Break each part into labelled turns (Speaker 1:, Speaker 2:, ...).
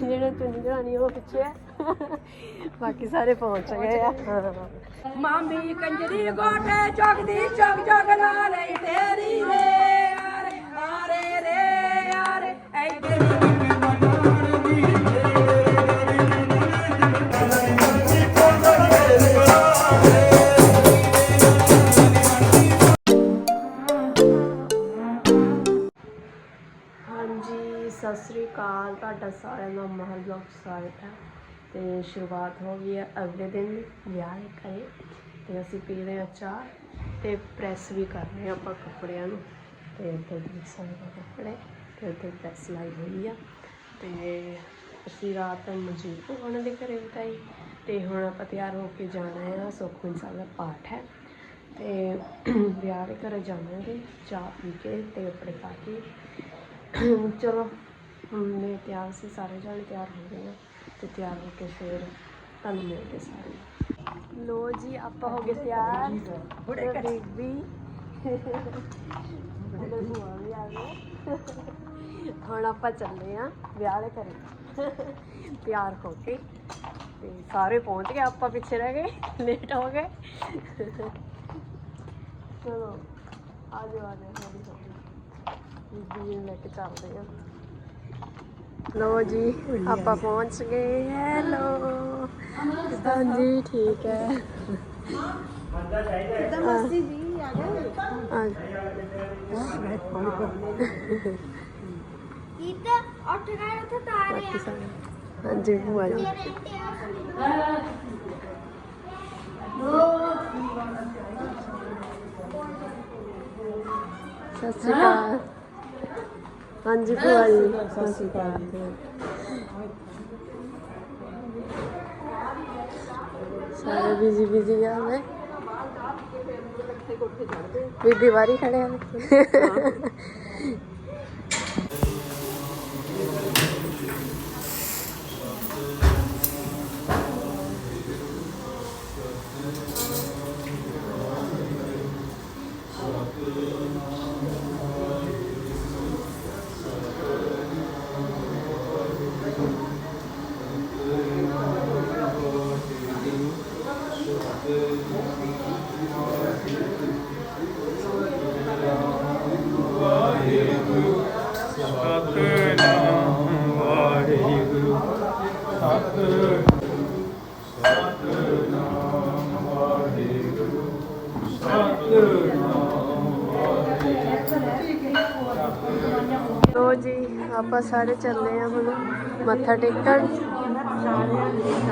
Speaker 1: ਜਿਹੜੇ ਚੁੰਨੀ ਚੜਾਣੀ ਉਹ ਪਿੱਛੇ ਆ। ਬਾਕੀ ਸਾਰੇ ਪਹੁੰਚ ਗਏ ਆ। ਹਾਂ।
Speaker 2: ਮਾਮੀ ਕੰਜਰੀ ਗੋਟੇ ਚੁਗਦੀ ਚੁਗ ਚੁਗ ਲਾ ਲਈ ਤੇਰੀ ਰੇ ਆਰੇ ਆਰੇ ਰੇ ਆਰੇ ਐਡੇ
Speaker 1: ਸ੍ਰੀ ਤੁਹਾਡਾ ਸਾਰਿਆਂ ਦਾ ਮਹਲ ਬਲੌਗ ਸਵਾਗਤ ਹੈ। ਤੇ ਸ਼ੁਰੂਆਤ ਹੋ ਗਈ ਹੈ ਅਗਲੇ ਦਿਨ ਵਿਆਹ ਦੇ ਘਰੇ। ਤੇ ਅਸੀਂ ਪੀ ਰਹੇ ਹਾਂ ਚਾਹ ਤੇ ਪ੍ਰੈਸ ਵੀ ਕਰ ਰਹੇ ਹਾਂ ਆਪਾਂ ਕੱਪੜਿਆਂ ਨੂੰ। ਤੇ ਇੱਧਰ ਦੇਖ ਸਕਦੇ ਹੋ ਕੱਪੜੇ, ਤੇ ਇੱਧਰ ਪ੍ਰੈਸ ਲਾਈ ਹੋਈ ਆ। ਤੇ ਅਸੀਂ ਰਾਤ ਮਜੀਦ ਉਹਨਾਂ ਦੇ ਘਰੇ ਬਿਤਾਈ। ਤੇ ਹੁਣ ਆਪਾਂ ਤਿਆਰ ਹੋ ਕੇ ਜਾਣਾ ਹੈ, ਸੁਖਮਨ ਸਾਹਿਬ ਦਾ ਪਾਠ ਹੈ। ਤੇ ਵਿਆਹ ਦੇ ਘਰੇ ਜਾਵਾਂਗੇ ਚਾਹ ਪੀ ਕੇ ਤੇ ਕੱਪੜੇ ਪਾ ਕੇ। ਚਲੋ ਹੁਣ ਮੈਂ ਤਿਆਰ ਸੀ ਸਾਰੇ ਜਾਣੇ ਤਿਆਰ ਹੋ ਗਏ ਆ ਤੇ ਤਿਆਰ ਹੋ ਕੇ ਫਿਰ ਤੁਹਾਨੂੰ ਮਿਲਦੇ ਸਾਰੇ ਲੋ ਜੀ ਆਪਾਂ ਹੋ ਗਏ ਤਿਆਰ ਬੁੜੇ ਬੀਬੀ ਬੁੜੇ ਭੂਆ ਵੀ ਆ ਗਏ ਹੁਣ ਆਪਾਂ ਚੱਲੇ ਆ ਵਿਆਹ ਦੇ ਘਰੇ। ਤਿਆਰ ਹੋ ਕੇ। ਤੇ ਸਾਰੇ ਪਹੁੰਚ ਗਏ ਆਪਾਂ ਪਿੱਛੇ ਰਹਿ ਗਏ ਲੇਟ ਹੋ ਗਏ। ਚਲੋ ਆ ਜਾਓ ਆ ਜਾਓ ਬੀਬੀ ਨੂੰ ਲੈ ਕੇ ਚੱਲਦੇ ਆ ਲੋ ਜੀ, ਆਪਾਂ ਪਹੁੰਚ ਗਏ ਹੈਲੋ ਹਾਂਜੀ, ਠੀਕ ਹੈ।
Speaker 2: ਮਾਸੀ ਜੀ ਆ ਗਏ
Speaker 1: ਆ
Speaker 3: ਉੱਠ ਗਏ ਉੱਥੇ ਤਾਰੇ
Speaker 1: ਬਾਕੀ ਹਾਂਜੀ, ਭੂਆ ਜੀ। ਸਤਿ ਸ਼੍ਰੀ ਅਕਾਲ। ਹਾਂਜੀ ਭੂਆ ਜੀ ਸਤਿ ਸ਼੍ਰੀ ਅਕਾਲ ਸਾਰੇ ਬਿਜ਼ੀ ਬਿਜ਼ੀ ਆ ਮੈਂ ਬੀਬੀ ਵਾਰੀ ਖੜੇ ਆ
Speaker 4: ਸਤਨਾਮ ਵਾਹਿਗੁਰੂ ਸਤਿ ਸਤਨਾਮ ਵਾਹਿਗੁਰੂ ਸਤਨਾਮ
Speaker 1: ਲੋ ਜੀ, ਆਪਾਂ ਸਾਰੇ ਚੱਲੇ ਆ ਹੁਣ ਮੱਥਾ ਟੇਕਣ।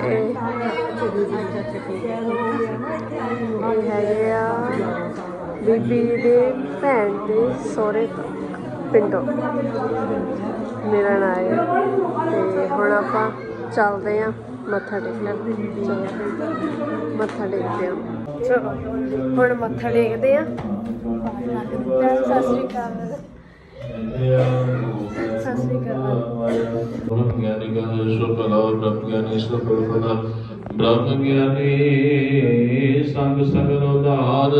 Speaker 1: ਇਹ ਹੈਗੇ ਆ ਬੀਬੀ ਦੇ ਭੈਣ ਦੇ ਸਹੁਰੇ ਤੋਂ। ਪਿੰਡੋਂ। ਮੇਰਾ ਨਾਂ ਹੈ ਤੇ ਹੁਣ ਆਪਾਂ ਚੱਲਦੇ ਆ ਮੱਥਾ ਟੇਕਣ। ਚਲੋ ਮੱਥਾ ਟੇਕਦੇ ਆ ਚਲੋ, ਹੁਣ ਮੱਥਾ ਟੇਕਦੇ ਆ ਸਤਿ ਸ਼੍ਰੀ ਅਕਾਲ। ਸਤਿ ਸ਼੍ਰੀ ਅਕਾਲ
Speaker 5: ब्रह्म ज्ञानी का ईश्वर फला और ब्रह्म ज्ञानी ईश्वर फल फला ब्रह्म ज्ञानी संग सगल उधार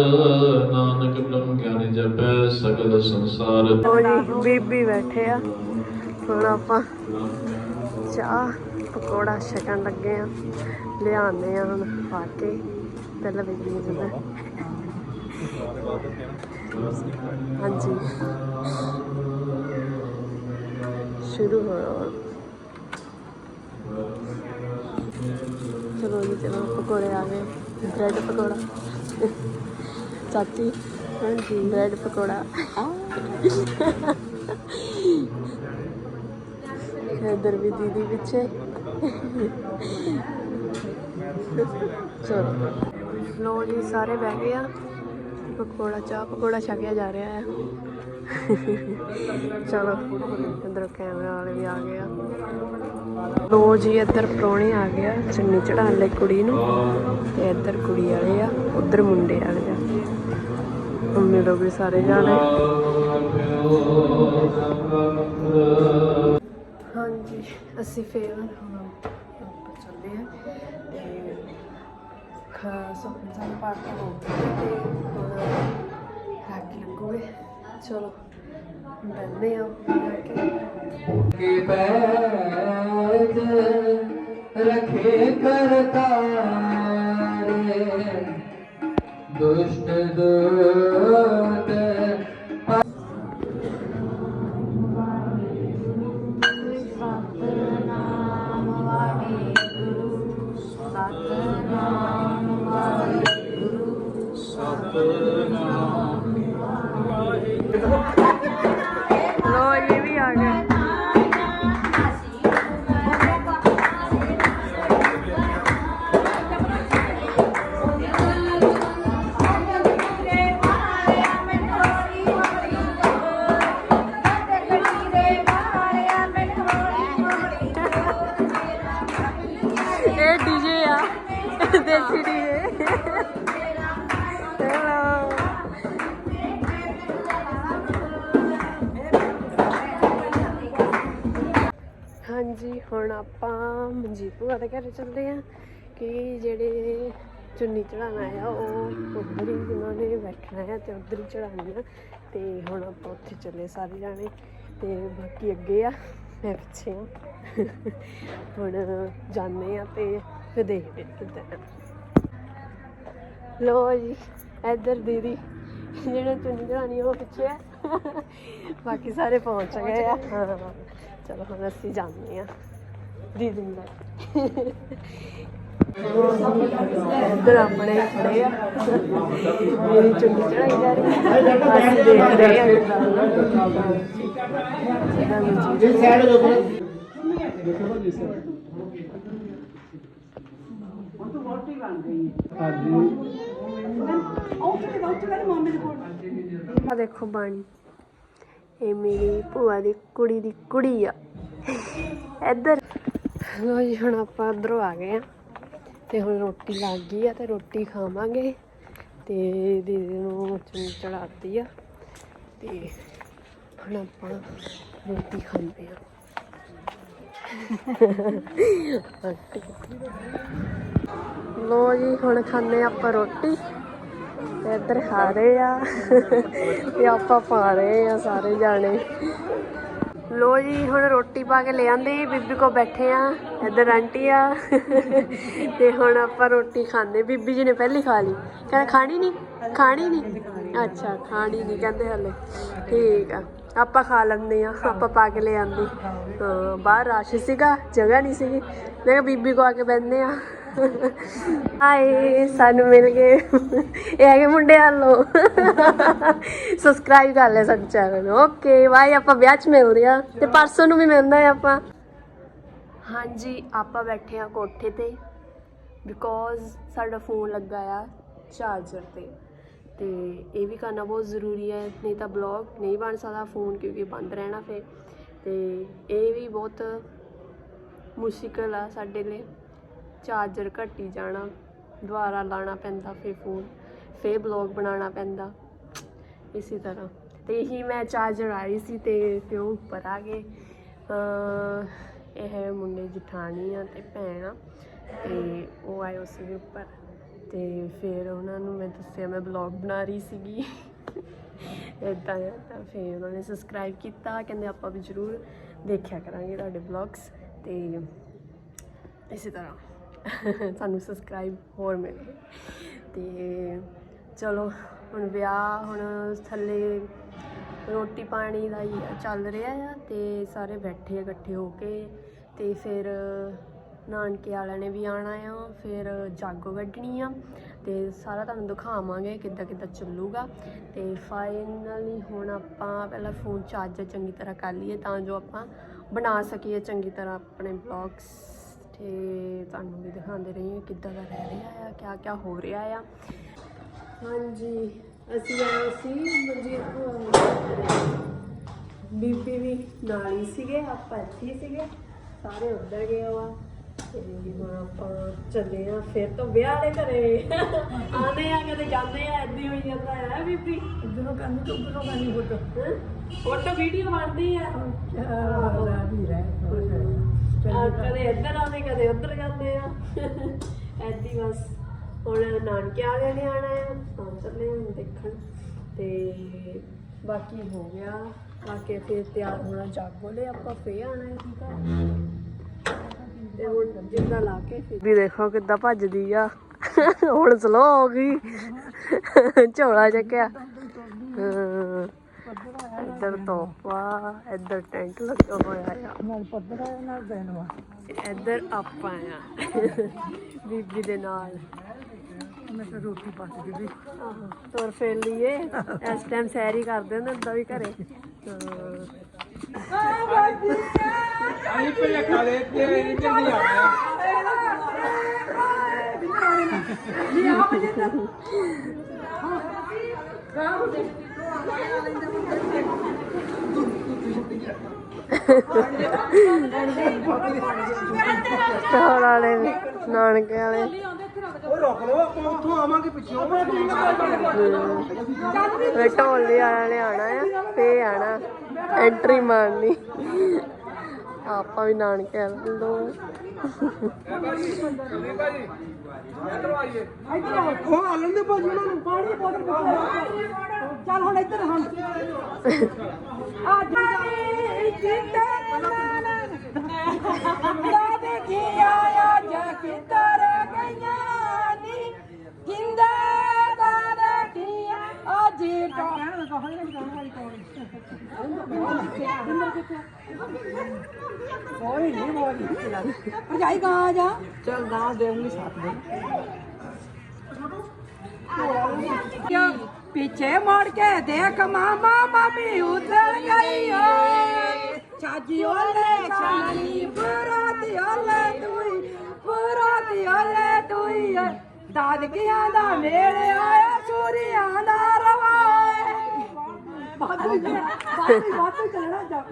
Speaker 5: नानक ब्रह्म ज्ञानी जपै सकल संसार
Speaker 1: ਉਹ ਜੀ ਬੀਬੀ ਬੈਠੇ ਆ ਹੁਣ ਆਪਾਂ ਚਾਹ ਪਕੌੜਾ ਛਕਣ ਲੱਗੇ ਆ ਲਿਆਉਂਦੇ ਆ ਹੁਣ ਪਾ ਕੇ ਪਹਿਲਾਂ ਬੀਬੀ ਨੂੰ ਦਿੰਦਾ ਹਾਂਜੀ। ਸ਼ੁਰੂ ਹੋ ਚਲੋ ਜੀ, ਚਲੋ, ਪਕੌੜੇ ਆ ਗਏ। ਬ੍ਰੈਡ ਪਕੌੜਾ। ਚਾਚੀ, ਹਾਂਜੀ, ਬ੍ਰੈਡ ਪਕੌੜਾ। ਇਧਰ ਵੀ ਦੀਦੀ ਪਿੱਛੇ। ਚਲੋ। ਲੋ ਜੀ, ਸਾਰੇ ਬਹਿ ਗਏ ਆ। ਪਕੌੜਾ, ਚਾਹ ਪਕੌੜਾ ਛਕਿਆ ਜਾ ਰਿਹਾ ਹੈ। ਚਲੋ, ਇਧਰ ਕੈਮਰਾ ਵਾਲੇ ਵੀ ਆ ਗਏ ਆ। ਲੋ ਜੀ, ਇੱਧਰ ਪ੍ਰਾਹੁਣੇ ਆ ਗਿਆ ਚੁੰਨੀ ਚੜਾਉਣ ਲਈ ਕੁੜੀ ਨੂੰ। ਤੇ ਇੱਧਰ ਕੁੜੀ ਵਾਲੇ ਆ, ਉਧਰ ਮੁੰਡੇ ਵਾਲੇ ਆ। ਮੰਮੀ ਲੋਕ ਵੀ ਸਾਰੇ ਜਾਣੇ। ਹਾਂਜੀ, ਅਸੀਂ ਫੇਰ ਹੁਣ ਉੱਪਰ ਚੱਲਦੇ ਹਾਂ। ਤੇ ਸੁਖਨ ਸਾਹਿਬ ਪਾਠ ਹੋ ਗਿਆ ਤੇ ਹੁਣ ਲੱਗ ਲੱਗੂਗੇ। ਚਲੋ, ਮਿਲਦੇ ਆ ਕੇ।
Speaker 6: ਪੈਜ
Speaker 1: ਰਖੇ ਕਰਤਾਰੇ ਦੁਸ਼ਟ ਦੁਸ਼ਟ ਚੱਲੇ ਦੇ ਆ ਕਿ ਜਿਹੜੇ ਚੁੰਨੀ ਚੜਾਣਾ ਆ, ਉਹ ਉੱਧਰ ਹੀ ਉਹਨਾਂ ਨੇ ਬੈਠਣਾ ਆ ਤੇ ਉੱਧਰ ਹੀ ਚੜਾਉਣੀ ਆ। ਤੇ ਹੁਣ ਆਪਾਂ ਉੱਥੇ ਚੱਲੇ ਸਾਰੇ ਜਾਣੇ ਤੇ ਬਾਕੀ ਅੱਗੇ ਆ, ਮੈਂ ਪਿੱਛੇ ਆ। ਹੁਣ ਜਾਂਦੇ ਆ ਤੇ ਫਿਰ ਦੇਖਦੇ ਆ ਕਿੱਦਾਂ ਆ। ਲੋ ਜੀ, ਇੱਧਰ ਦੀਦੀ, ਜਿਹੜੇ ਚੁੰਨੀ ਚੜਾਣੀ ਉਹ ਪਿੱਛੇ ਆ। ਬਾਕੀ ਸਾਰੇ ਪਹੁੰਚ ਗਏ ਆ। ਹਾਂ, ਚਲੋ ਹੁਣ ਅਸੀਂ ਜਾਂਦੇ ਆ। ਦੀਦੀ ਨੂੰ ਲੈ ਕੇ। ਇੱਧਰ ਆਪਣੇ ਹੀ ਖੜੇ ਆ। ਮੇਰੀ ਚੁੰਨੀ ਚੜਾਈ ਜਾ ਰਹੀ ਹੈ। ਅਸੀਂ ਦੇਖ ਰਹੇ ਆ ਆ ਦੇਖੋ ਬਾਣੀ। ਇਹ ਮੇਰੀ ਭੂਆ ਦੀ ਕੁੜੀ ਦੀ ਕੁੜੀ ਆ। ਇੱਧਰ ਲੋ ਜੀ, ਹੁਣ ਆਪਾਂ ਇੱਧਰੋਂ ਆ ਗਏ ਆ ਤੇ ਹੁਣ ਰੋਟੀ ਲੱਗ ਗਈ ਆ ਤੇ ਰੋਟੀ ਖਾਵਾਂਗੇ ਤੇ ਦੀਦੀ ਨੂੰ ਚੁੰਨੀ ਚੜਾਤੀ ਆ ਤੇ ਹੁਣ ਆਪਾਂ ਰੋਟੀ ਖਾਂਦੇ ਆ ਲੋ ਜੀ, ਹੁਣ ਖਾਂਦੇ ਆਪਾਂ ਰੋਟੀ ਤੇ ਇੱਧਰ ਖਾ ਰਹੇ ਆ ਤੇ ਆਪਾਂ ਪਾ ਰਹੇ ਆ ਸਾਰੇ ਜਾਣੇ। ਲੋ ਜੀ, ਹੁਣ ਰੋਟੀ ਪਾ ਕੇ ਲੈ ਆਂਦੇ ਬੀਬੀ ਕੋ ਬੈਠੇ ਆ, ਇੱਧਰ ਆਂਟੀ ਆ। ਤੇ ਹੁਣ ਆਪਾਂ ਰੋਟੀ ਖਾਂਦੇ, ਬੀਬੀ ਜੀ ਨੇ ਪਹਿਲੀ ਖਾ ਲਈ। ਕਹਿੰਦਾ, ਖਾਣੀ ਨਹੀਂ? ਖਾਣੀ ਨਹੀਂ? ਅੱਛਾ, ਖਾਣੀ ਨਹੀਂ, ਕਹਿੰਦੇ ਹਲੇ। ਠੀਕ ਆ, ਆਪਾਂ ਖਾ ਲੈਂਦੇ ਆ, ਆਪਾਂ ਪਾ ਕੇ ਲੈ ਆਂਦੇ। ਹਾਂ, ਬਾਹਰ ਰਸ਼ ਸੀਗਾ, ਜਗ੍ਹਾ ਨਹੀਂ ਸੀਗੀ। ਮੈਂ ਕਿਹਾ, ਬੀਬੀ ਕੋ ਆ ਕੇ ਬੈਠਦੇ ਆ। ਹਾਏ ਸਾਨੂੰ ਮਿਲ ਗਏ। ਇਹ ਹੈਗੇ ਮੁੰਡੇ ਹਾਲੋ ਸਬਸਕ੍ਰਾਈਬ ਕਰ ਲੈ ਸਾਡੇ ਚੈਨਲ ਓਕੇ ਬਾਈ ਆਪਾਂ ਵਿਆਹ 'ਚ ਮਿਲ ਰਿਹਾ ਤੇ ਪਰਸੋਂ ਨੂੰ ਵੀ ਮਿਲਦਾ ਹੈ ਆਪਾਂ। ਹਾਂਜੀ, ਆਪਾਂ ਬੈਠੇ ਆ ਕੋਠੇ ਤੇ। ਬਿਕੋਜ਼ ਸਾਡਾ ਫੋਨ ਲੱਗਾ ਆ ਚਾਰਜਰ ਤੇ। ਤੇ ਇਹ ਵੀ ਕਰਨਾ ਬਹੁਤ ਜ਼ਰੂਰੀ ਹੈ, ਨਹੀਂ ਤਾਂ ਬਲੌਗ ਨਹੀਂ ਬਣ ਸਕਦਾ ਫੋਨ ਕਿਉਂਕਿ ਬੰਦ ਰਹਿਣਾ ਫੇ ਤੇ ਇਹ ਵੀ ਬਹੁਤ ਮੁਸ਼ਕਿਲ ਆ ਸਾਡੇ ਲਈ। ਚਾਰਜਰ ਘੱਟੀ ਜਾਣਾ, ਦੁਬਾਰਾ ਲਾਣਾ ਪੈਂਦਾ ਫੇ ਫੋਨ ਫੇ ਬਲੌਗ ਬਣਾਉਣਾ ਪੈਂਦਾ। ਇਸੇ ਤਰ੍ਹਾਂ। ਤੇ ਇਹੀ ਮੈਂ ਚਾਰਜਰ ਆ ਰਹੀ ਸੀ ਤੇ ਫਿਰ ਉਹ ਉੱਪਰ ਆ ਗਏ। ਇਹ ਮੁੰਡੇ ਜਠਾਣੀ ਆ ਤੇ ਭੈਣ ਆ, ਤੇ ਉਹ ਆਏ ਉਸ ਦੇ ਉੱਪਰ। ਤੇ ਫਿਰ ਉਹਨਾਂ ਨੂੰ ਮੈਂ ਦੱਸਿਆ, ਮੈਂ ਬਲੌਗ ਬਣਾ ਰਹੀ ਸੀਗੀ। ਇਦਾਂ ਆ, ਤਾਂ ਫਿਰ ਉਹਨਾਂ ਨੇ ਸਬਸਕ੍ਰਾਈਬ ਕੀਤਾ। ਕਹਿੰਦੇ ਆਪਾਂ ਵੀ ਜ਼ਰੂਰ ਦੇਖਿਆ ਕਰਾਂਗੇ ਤੁਹਾਡੇ ਬਲੌਗਸ। ਤੇ ਇਸੇ ਤਰ੍ਹਾਂ। ਸਾਨੂੰ ਸਬਸਕ੍ਰਾਈਬ ਹੋਰ ਮਿਲੇ। ਤੇ ਚਲੋ, ਹੁਣ ਵਿਆਹ, ਹੁਣ ਥੱਲੇ ਰੋਟੀ ਪਾਣੀ ਦਾ ਹੀ ਚੱਲ ਰਿਹਾ ਆ ਤੇ ਸਾਰੇ ਬੈਠੇ ਇਕੱਠੇ ਹੋ ਕੇ। ਤੇ ਫਿਰ ਨਾਨਕੇ ਵਾਲਿਆਂ ਨੇ ਵੀ ਆਣਾ ਆ, ਫਿਰ ਜਾਗੋ ਕੱਢਣੀ ਆ ਤੇ ਸਾਰਾ ਤੁਹਾਨੂੰ ਦਿਖਾਵਾਂਗੇ ਕਿੱਦਾਂ ਕਿੱਦਾਂ ਚੱਲੂਗਾ। ਤੇ ਫਾਈਨਲੀ ਹੁਣ ਆਪਾਂ ਪਹਿਲਾਂ ਫੋਨ ਚਾਰਜਰ ਚੰਗੀ ਤਰ੍ਹਾਂ ਕਰ ਲਈਏ ਤਾਂ ਜੋ ਆਪਾਂ ਬਣਾ ਸਕੀਏ ਚੰਗੀ ਤਰ੍ਹਾਂ ਆਪਣੇ ਬਲੌਗਸ ਤੇ ਤੁਹਾਨੂੰ ਵੀ ਦਿਖਾਉਂਦੇ ਰਹੀਏ ਕਿੱਦਾਂ ਦਾ ਰਹਿ ਰਿਹਾ ਆ ਕਿਆ ਕਿਆ ਹੋ ਰਿਹਾ ਆ। ਹਾਂਜੀ ਅਸੀਂ ਆਏ ਸੀ ਮਨਜੀਤ ਬੀਬੀ ਵੀ ਨਾਲ ਹੀ ਸੀਗੇ ਆਪਾਂ ਇੱਥੇ ਸੀਗੇ। ਸਾਰੇ ਉੱਧਰ ਗਏ ਵਾ ਤੇ ਹੁਣ ਆਪਾਂ ਚੱਲੇ ਆ ਫਿਰ ਤੋਂ ਵਿਆਹ ਦੇ ਘਰੇ। ਆਉਂਦੇ ਆ ਕਦੇ ਜਾਂਦੇ ਆ ਏਦਾਂ ਹੋਈ ਜਾਂਦਾ ਹੈ ਬੀਬੀ?
Speaker 2: ਇਧਰੋਂ ਕੰਨ ਤੋਂ ਉਧਰੋਂ ਕੰਨ ਫੋਟੋ।
Speaker 1: ਫੋਟੋ ਵੀਡੀਓ ਬਣਦੀ ਆ।
Speaker 2: ਚਾਹ ਵੀ ਰਹਿ
Speaker 1: ਆ, ਕਦੇ ਇੱਧਰ ਆਉਂਦੇ ਕਦੇ ਉੱਧਰ ਜਾਂਦੇ ਆ। ਐਦੀ ਬਸ ਹੁਣ ਨਾਨਕੇ ਵਾਲਿਆਂ ਨੇ ਆਣਾ ਆ। ਤਾਂ ਚੱਲੇ ਹੁਣ ਦੇਖਣ। ਤੇ ਬਾਕੀ ਹੋ ਗਿਆ। ਬਾਕੀ ਫਿਰ ਤਿਆਰ ਹੋਣਾ ਜਾਗੋ ਲਈ ਆਪਾਂ ਫੇਰ ਆਣਾ ਹੈ ਠੀਕ ਆ। ਤੇ ਜਿੰਦਾ ਲਾ ਕੇ ਵੀ ਦੇਖੋ ਕਿੱਦਾਂ ਭੱਜਦੀ ਆ। ਹੁਣ ਸਲੋ ਹੋ ਗਈ। ਝੋਲਾ ਚੱਕਿਆ। ਹਾਂ। ਇੱਧਰ ਤੋਪਾ ਇੱਧਰ ਟੈਂਟ ਲੱਗਾ ਹੋਇਆ ਆ। ਨਾਲ ਪੱਧਰਾ ਨਾਲ ਦੇਣਵਾ ਇੱਧਰ ਆਪਾਂ ਆ ਬੀਬੀ ਦੇ ਨਾਲ। ਮੈਂ ਤਾਂ ਰੋਟੀ ਪੱਕ ਗਈ ਤੋਰ ਫੇਰ ਲਈਏ। ਇਸ ਟਾਈਮ ਸੈਰ ਹੀ ਕਰਦੇ ਹੁੰਦੇ ਹੁੰਦਾ ਵੀ ਘਰੇ। ਹਾਂ।
Speaker 4: ਅਸੀਂ ਪਹਿਲੇ ਖਾ ਲਏ ਤੇ ਇਹ ਜਲਦੀ ਆ ਗਿਆ
Speaker 1: ਚੌਲ ਵਾਲੇ ਵੀ, ਨਾਨਕੇ ਵਾਲੇ।
Speaker 4: ਉਹ ਰੁਕ ਲਓ ਆਪਾਂ ਉੱਥੋਂ ਆਵਾਂਗੇ ਪਿੱਛੋਂ।
Speaker 1: ਵੇ ਢੋਲੀ ਵਾਲਿਆਂ ਨੇ ਆਣਾ ਆ ਫੇ ਆਣਾ ਐਂਟਰੀ ਮਾਰਨੀ। ਆਪਾਂ ਵੀ ਨਾਨਕੇ ਵਾਲੇ ਲੋ
Speaker 2: ਉਹ ਆਲਣ ਦੇ ਭਾਜੀ ਉਹਨਾਂ ਨੂੰ। ਪਾਣੀ ਬੋਤਲ ਚੱਲ ਹੁਣ ਇੱਧਰ ਹੁਣ ਆ ਜਾਨੀ ਜਿੰਦਾ ਨਾ ਦੇਖਿਆ ਆ ਜਾ ਕਿੱਧਰ ਗਈਆਂ ਨੀ? ਅੱਜ ਕੋਈ ਨਹੀਂ ਬੋਲੀ ਭਰਜਾਈ ਕਹਾਂ ਜਾ? ਚੱਲ ਨਾ ਦੇਉਂਗੀ ਸਾਥ ਦੇ। ਪੀਛੇ ਮੁੜ ਕੇ ਦੇਖ ਮਾਮਾ ਮਾਮੀ ਉਤਰ ਗਈ ਓਏ ਚਾਜੀ ਓਲੇ ਚਾਨੀ ਬਰਾਤੀ ਓਲੇ ਤੂੰ ਬਰਾਤੀ ਓਲੇ ਤੂੰ ਦਾਦਕਿਆਂ ਦਾ ਮੇਲ ਆਇਆ ਸੂਰੀਆਂ ਦਾ ਰਵਾਏ ਬਾਦੂ ਬਾਦੂ ਬਾਦੂ ਚੱਲਣਾ ਜਾ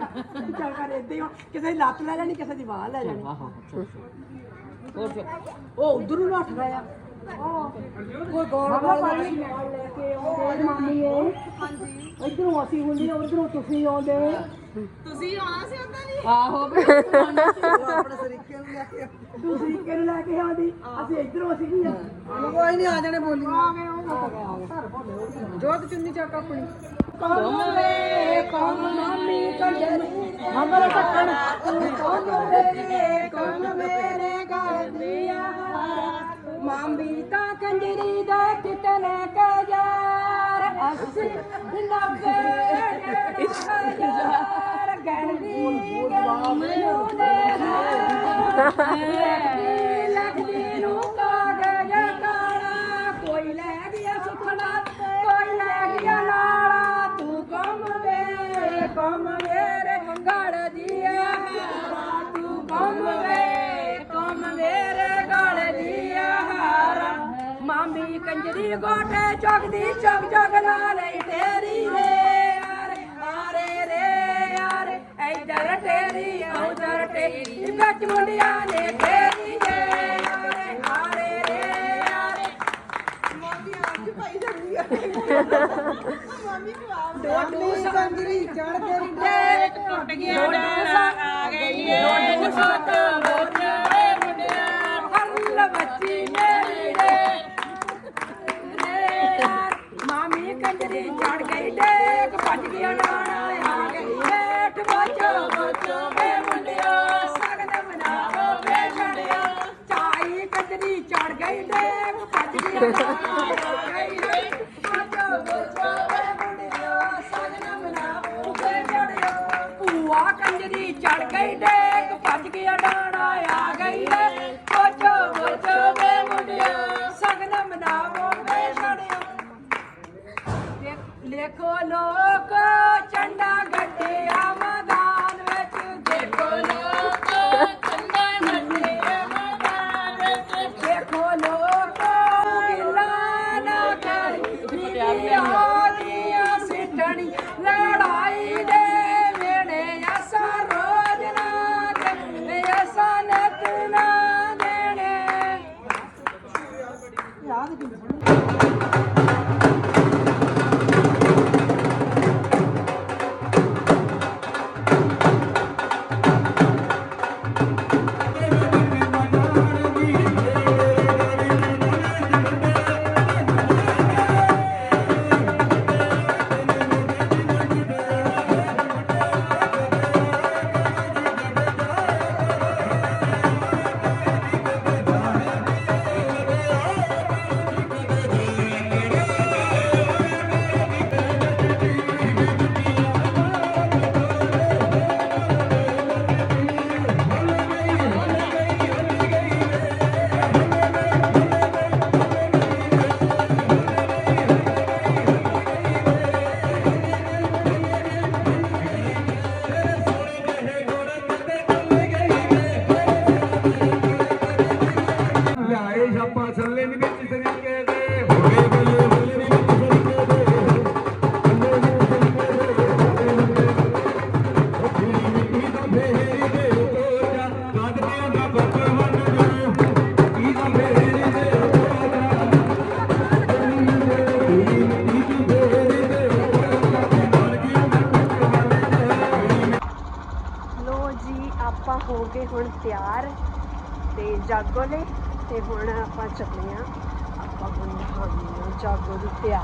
Speaker 2: ਚੱਲ ਕਰ ਏਦਾਂ ਹੀ ਹੁਣ ਕਿਸੇ ਦੀ ਲੱਤ ਲੈ ਲੈਣੀ ਕਿਸੇ ਦੀ ਬਾਹ ਲੈ ਜਾਣੀ ਹੋਰ ਫਿਰ ਉਹ ਉਧਰ ਨੂੰ ਨੱਠ ਗਿਆ ਉਹ ਕੋਈ ਗੋਲ ਗੋਲ ਵਾਲੀ ਨਾਲ ਲੈ ਕੇ ਉਹ ਮਾਮੀ ਏ ਹਾਂਜੀ। ਇਧਰੋਂ ਅਸੀਂ ਹੁੰਦੀ ਉਧਰੋਂ ਤੁਸੀਂ ਆਉਂਦੇ। ਤੁਸੀਂ ਆਉਣਾ ਸੀ ਉਦਾਂ ਨਹੀਂ ਆਹੋ ਆਪਣੇ ਸਰੀਕੇ ਨੂੰ ਲੈ ਕੇ ਤੁਸੀਂ ਕਿਹਨੂੰ ਲੈ ਕੇ ਆਉਂਦੀ। ਅਸੀਂ ਇਧਰੋਂ ਅਸੀਂ ਕੀ ਆ? ਕੋਈ ਨਹੀਂ ਆ ਜਾਣੇ ਬੋਲੀ ਆ ਗਏ ਆ ਗਏ ਜੋਤ ਚੁੰਨੀ ਚੱਕ ਆਪਣੀ। ਕੌਮ ਵੇ ਕੌਣ ਮਾਮੀ ਕੰਜਰੀ ਮਗਰ ਟੱਕਣ ਤੂੰ ਵੇ ਕੌਣ ਮੇਰੇ ਘਰ ਮਾਮੀ ਤਾਂ ਕੰਜਰੀ ਦਾ ਕਿਤਨੇ ਕ ਯਾਰ ਨੱਬੇ ਹਜ਼ਾਰ ਗਣਦੀ ਮੈਨੂੰ ਮਾਮੀ ਕੰਜਰੀ ਗੋਟੇ ਚੁਗਦੀ ਚੁਗ ਚੁਗ ਲਾ ਲਈ ਤੇਰੀ ਰੇ ਆਰੇ ਆਰੇ ਰੇ ਆਰੇ ਇੱਧਰ ਤੇਰੀ ਉਧਰ ਤੇਰੀ ਵਿੱਚ ਮੁੰਡਿਆਂ ਨੇ ਤੇਰੀ ਰੇ ਆਰੇ ਆਰੇ ਰੇ ਆਰੇ ਡੋਡੂ ਸੰਗਰੀ ਚੜ ਤੇਰੀ ਟੁੱਟ ਗਿਆ ਆ ਗਈ ਏ ਨਸਤ ਮੋਟੇ
Speaker 7: Gracias.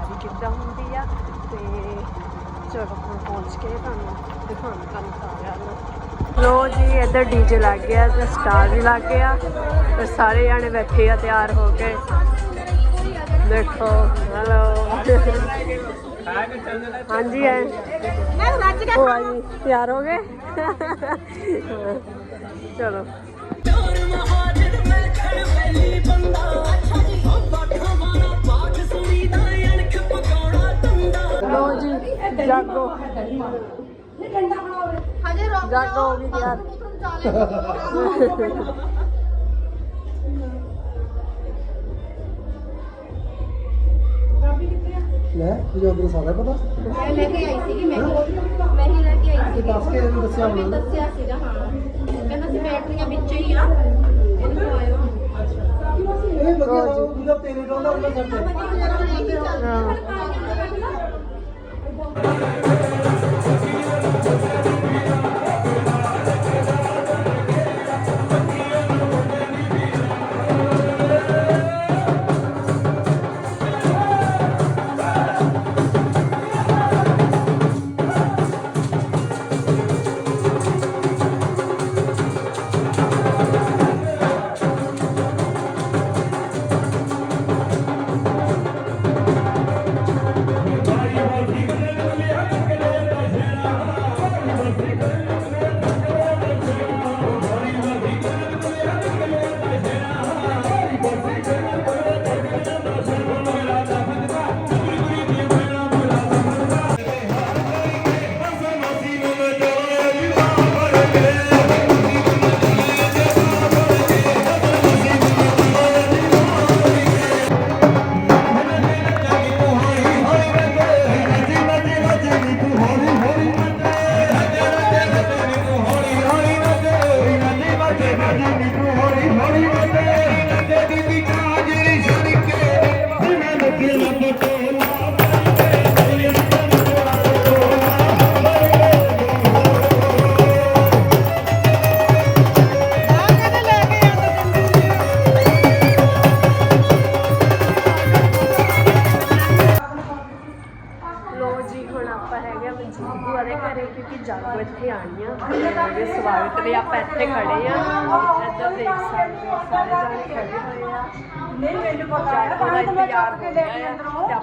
Speaker 7: ਤਿਆਰੀ ਕਿੱਦਾਂ ਹੁੰਦੀ ਆ ਤੇ ਚਲੋ ਹੁਣ ਪਹੁੰਚ ਕੇ ਤੁਹਾਨੂੰ ਦਿਖਾਉਂਦੇ ਤੁਹਾਨੂੰ ਸਾਰਿਆਂ ਨੂੰ। ਲੋ ਜੀ, ਇੱਧਰ ਡੀਜੇ ਲੱਗ ਗਿਆ ਤੇ ਸਟਾਰ ਵੀ ਲੱਗ ਗਿਆ ਤੇ ਸਾਰੇ ਜਾਣੇ ਬੈਠੇ ਆ, ਤਿਆਰ ਹੋ ਕੇ। ਦੇਖੋ ਹੈਲੋ ਹਾਂਜੀ ਹੈ ਮੈਂ ਰੱਜ ਕੇ ਉਹ ਤਿਆਰ ਹੋ ਗਏ? ਚਲੋ। ਲੋ ਜੀ ਜਾਗੋ। ਜਾਗੋ ਹੋ ਗਈ ਤਿਆਰ
Speaker 1: ਲੈ ਤੁਝੇ ਉਧਰ ਸਾਰਾ ਪਤਾ?
Speaker 2: ਮੈਂ ਲੈ ਕੇ ਆਈ ਸੀਗੀ ਮੈਂ ਹੀ? ਮੈਂ ਹੀ ਲੈ ਕੇ ਆਈ ਸੀ
Speaker 1: ਦੱਸ ਕੇ ਇਹਨੂੰ ਦੱਸਿਆ ਹੋਣਾ।
Speaker 2: ਦੱਸਿਆ ਸੀਗਾ ਹਾਂ। ਕਹਿੰਦਾ ਸੀ ਬੈਟਰੀਆਂ ਵਿੱਚ ਹੀ ਆ। ਇਹਨੂੰ ਲਵਾਇਓ
Speaker 1: ਇਹ ਲੱਗਿਆ ਉਹਦਾ ਤੇਰੇ ਤੋਂ। ਉਹਦਾ ਸਭ
Speaker 7: ਲੋ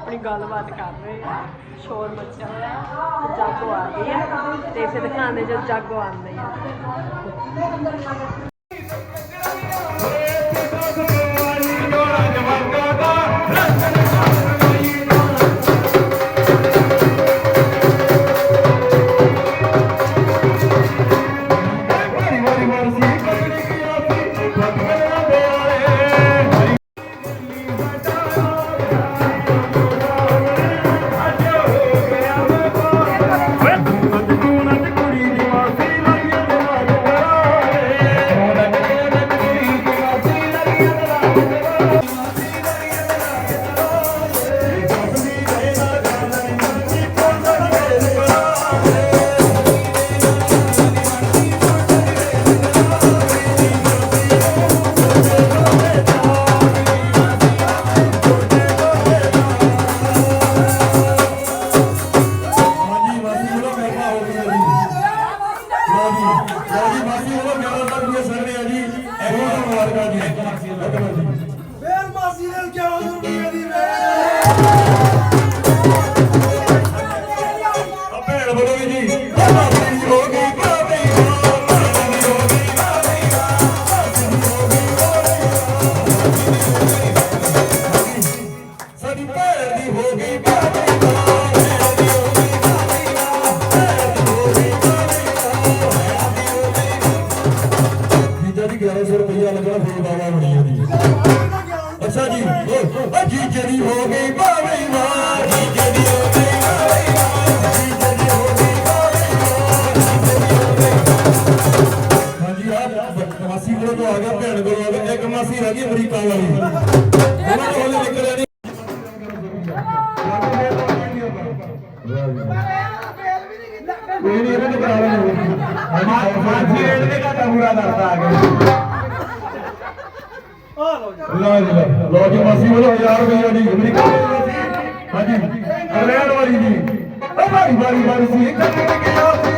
Speaker 7: ਆਪਣੀ ਗੱਲਬਾਤ ਕਰ ਰਹੇ ਆ। ਸ਼ੋਰ ਮੱਚਿਆ ਹੋਇਆ ਤੇ ਜਾਗੋ ਆ ਗਈ ਆ ਤੇ ਫਿਰ ਦਿਖਾਉਂਦੇ ਜਦ ਜਾਗੋ ਆਉਂਦੀ ਆ।
Speaker 8: ਲਓ ਜੀ ਲਓ ਜੀ,
Speaker 9: ਮਾਸੀ
Speaker 8: ਵੱਲੋਂ
Speaker 7: 1000 ਰੁਪਏ ਦੀ ਅਮਰੀਕਾ ਹਾਂਜੀ ਹਰਿਆਣਾ ਵਾਲੀ ਜੀ। ਬਾਰੀ ਬਾਰੀ ਬਾਰੀ ਸੀ। ਕੱਟ ਕੇ ਗਿਆ ਸੀ